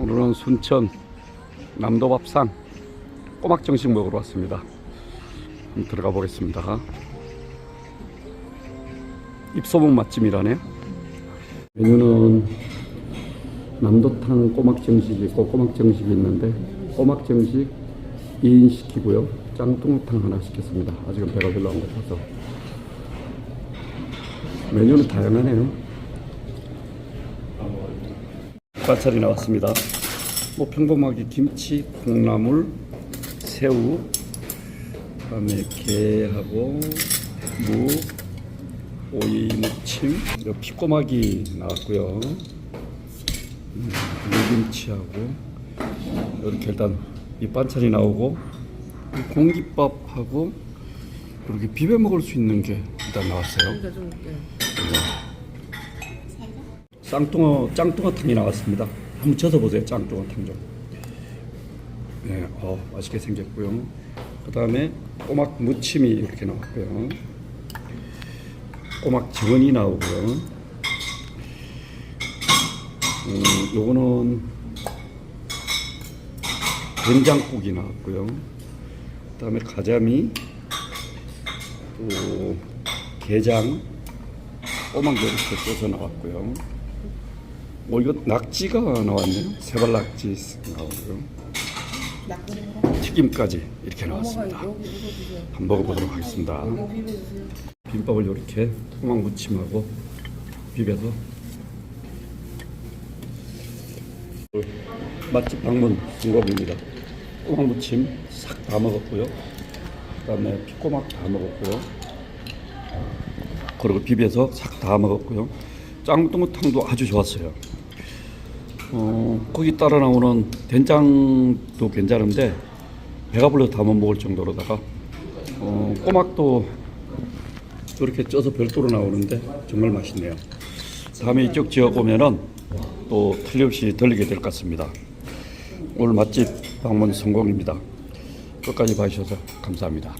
오늘은 순천 남도밥상 꼬막 정식 먹으러 왔습니다. 한번 들어가 보겠습니다. 입소문 맛집이라네요. 메뉴는 남도탕 꼬막 정식이 있고 꼬막 정식이 있는데 꼬막 정식 2인 시키고요. 짱뚱탕 하나 시켰습니다. 아직은 배가 별로 안 고파서 메뉴는 다양하네요. 과찰이 나왔습니다. 뭐 평범하게 김치, 콩나물, 새우, 그다음에 게하고 무, 오이 무침, 피꼬막이 나왔고요. 음, 물김치하고 이렇게 일단 밑반찬이 나오고 공깃밥하고 이렇게 비벼 먹을 수 있는 게 일단 나왔어요. 쌍뚱어 짱뚱어탕이 나왔습니다. 한번 쳐서 보세요. 짱뚱어탕 좀. 네, 어 맛있게 생겼고요. 그 다음에 꼬막 무침이 이렇게 나왔고요. 꼬막 정은이 나오고요. 음, 요거는 된장국이 나왔고요. 그 다음에 가자미, 또 게장, 꼬막 이렇게 떠서 나왔고요. 어 이거 낙지가 나왔네요. 세발 낙지 나오고요. 튀김까지 이렇게 나왔습니다. 한번 먹어보도록 하겠습니다. 비빔밥을 이렇게 꼬막 무침하고 비벼서 맛집 방문 순겁입니다. 꼬막 무침 싹 다 먹었고요. 그다음에 피꼬막 다 먹었고요. 그리고 비벼서 싹 다 먹었고요. 짱뚱어탕도 아주 좋았어요. 어, 거기 따라 나오는 된장도 괜찮은데 배가 불러서 다 못 먹을 정도로다가 어, 꼬막도 이렇게 쪄서 별도로 나오는데 정말 맛있네요. 다음에 이쪽 지역 오면은 또 틀림없이 들리게 될 것 같습니다. 오늘 맛집 방문 성공입니다. 끝까지 봐주셔서 감사합니다.